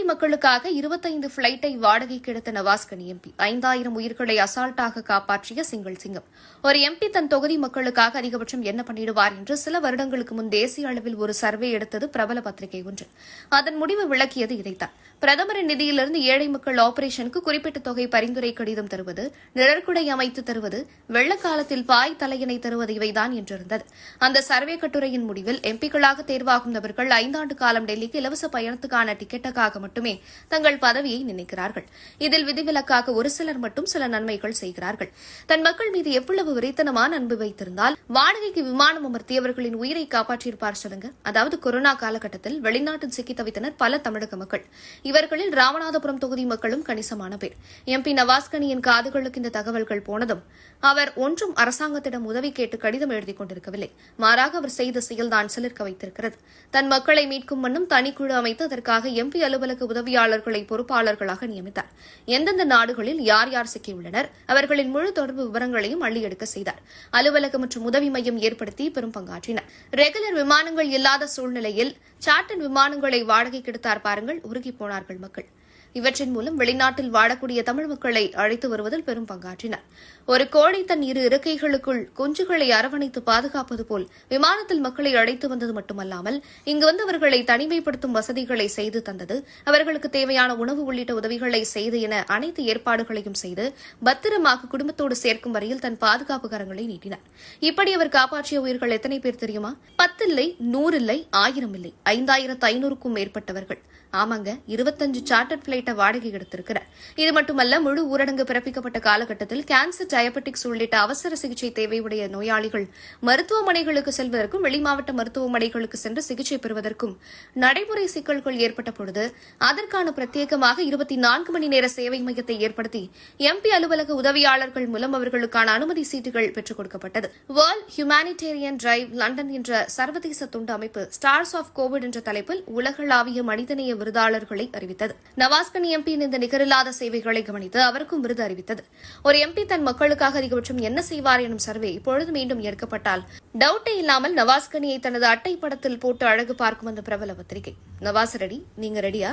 ஏழை மக்களுக்காக இருபத்தைந்து பிளைட்டை வாடகைக்கு எடுத்த நவாஸ்கனி எம்பி. ஐந்தாயிரம் உயிர்களை அசால்ட்டாக காப்பாற்றிய சிங்கள் சிங்கம். ஒரு எம்பி தன் தொகுதி மக்களுக்காக அதிகபட்சம் என்ன பண்ணிடுவார் என்று சில வருடங்களுக்கு முன் தேசிய அளவில் ஒரு சர்வே எடுத்தது பிரபல பத்திரிகை ஒன்று. அதன் முடிவு விளக்கியது இதைத்தான். பிரதமரின் நிதியிலிருந்து ஏழை மக்கள் ஆபரேஷனுக்கு குறிப்பிட்ட தொகை பரிந்துரை கடிதம் தருவது நிழற்குடை அமைத்து தருவது வெள்ளக்காலத்தில் பாய் தலையினை தருவது இவைதான் என்றிருந்தது. அந்த சர்வே கட்டுரையின் முடிவில் எம்பிக்களாக தேர்வாகும் நபர்கள் ஐந்தாண்டு காலம் டெல்லிக்கு இலவச பயணத்துக்கான டிக்கெட்டுக்காக மட்டுமே தங்கள் பதவியை நினைக்கிறார்கள். இதில் விதிவிலக்காக ஒரு சிலர் மட்டும் சில நன்மைகள் செய்கிறார்கள். தன் மக்கள் மீது எவ்வளவு விரைத்தனமான அன்பு வைத்திருந்தால் வாடகைக்கு விமானம் அமர்த்தியவர்களின் உயிரை காப்பாற்றியிருப்பார் சொல்லுங்க. அதாவது கொரோனா காலகட்டத்தில் வெளிநாட்டில் சிக்கி தவித்தனர் பல தமிழக மக்கள். இவர்களில் ராமநாதபுரம் தொகுதி மக்களும் கணிசமான பேர். எம்பி நவாஸ்கனியின் காதுகளுக்கு இந்த தகவல்கள் போனதும் அவர் ஒன்றும் அரசாங்கத்திடம் உதவி கேட்டு கடிதம் எழுதிக் கொண்டிருக்கவில்லை. மாறாக அவர் செய்த செயல்தான் சிலிர்க்க வைத்திருக்கிறது. தன் மக்களை மீட்கும் மண்ணும் தனிக்குழு அமைத்து அதற்காக எம்பி அலுவலக உதவியாளர்களை பொறுப்பாளர்களாக நியமித்தார். எந்தெந்த நாடுகளில் யார் யார் சிக்கியுள்ளனர் அவர்களின் முழு தொடர்பு விவரங்களையும் அள்ளி எடுக்க செய்தார். அலுவலகம் மற்றும் உதவி மையம் ஏற்படுத்தி பெரும் பங்காற்றினார். ரெகுலர் விமானங்கள் இல்லாத சூழ்நிலையில் சார்ட்டர் விமானங்களை வாடகைக்கு எடுத்தார் பாருங்கள் உருகி போனார்கள் மக்கள். இவற்றின் மூலம் வெளிநாட்டில் வாழக்கூடிய தமிழ் மக்களை அழைத்து வருவதில் பெரும் பங்காற்றினர். ஒரு கோழை தன் இரு இருக்கைகளுக்குள் குஞ்சுகளை அரவணைத்து பாதுகாப்பது போல் விமானத்தில் மக்களை அழைத்து வந்தது மட்டுமல்லாமல் இங்கு வந்தவர்களை தனிமைப்படுத்தும் வசதிகளை செய்து தந்தது அவர்களுக்கு தேவையான உணவு உள்ளிட்ட உதவிகளை செய்து என அனைத்து ஏற்பாடுகளையும் செய்து பத்திரமாக குடும்பத்தோடு சேர்க்கும் வரையில் தன் பாதுகாப்பு கரங்களை நீட்டினார். இப்படி அவர் காப்பாற்றிய உயிர்கள் எத்தனை பேர் தெரியுமா? பத்தில்லை நூறில்லை ஆயிரம் இல்லை ஐந்தாயிரத்து ஐநூறுக்கும் மேற்பட்டவர்கள். ஆமாங்க இருபத்தஞ்சு சார்ட்டர் பிளைட்டை வாடகை எடுத்திருக்கிறார். இது மட்டுமல்ல முழு ஊரடங்கு பிறப்பிக்கப்பட்ட காலகட்டத்தில் கேன்சர் டயபெட்டிக்ஸ் உள்ளிட்ட அவசர சிகிச்சை தேவையுடைய நோயாளிகள் மருத்துவமனைகளுக்கு செல்வதற்கும் வெளிமாவட்ட மருத்துவமனைகளுக்கு சென்று சிகிச்சை பெறுவதற்கும் நடைமுறை சிக்கல்கள் ஏற்பட்ட பொழுது அதற்கான பிரத்யேகமாக இருபத்தி நான்கு மணி நேர சேவை மையத்தை ஏற்படுத்தி எம்பி அலுவலக உதவியாளர்கள் மூலம் அவர்களுக்கான அனுமதி சீட்டுகள் பெற்றுக் கொடுக்கப்பட்டது. வேர்ல்ட் ஹியூமானிடேரியன் டிரைவ் லண்டன் என்ற சர்வதேச தொண்டு அமைப்பு ஸ்டார்ஸ் ஆஃப் கோவிட் என்ற தலைப்பில் உலகளாவிய மனிதநேய விருதாளர்களை அறிவித்தது. நவாஸ் நவாஸ்கனி எம்பியின் இந்த நிகரில்லாத சேவைகளை கவனித்து அவருக்கும் விருது அறிவித்தது. ஒரு எம்பி தன் மக்களுக்காக அதிகபட்சம் என்ன செய்வார் எனும் சர்வே இப்பொழுது மீண்டும் ஏற்கப்பட்டால். டவுட்டே இல்லாமல் நவாஸ்கனியை தனது அட்டை படத்தில் போட்டு அழகு பார்க்கும் அந்த பிரபல பத்திரிகை. நவாஸ் ரெடி நீங்க ரெடியா?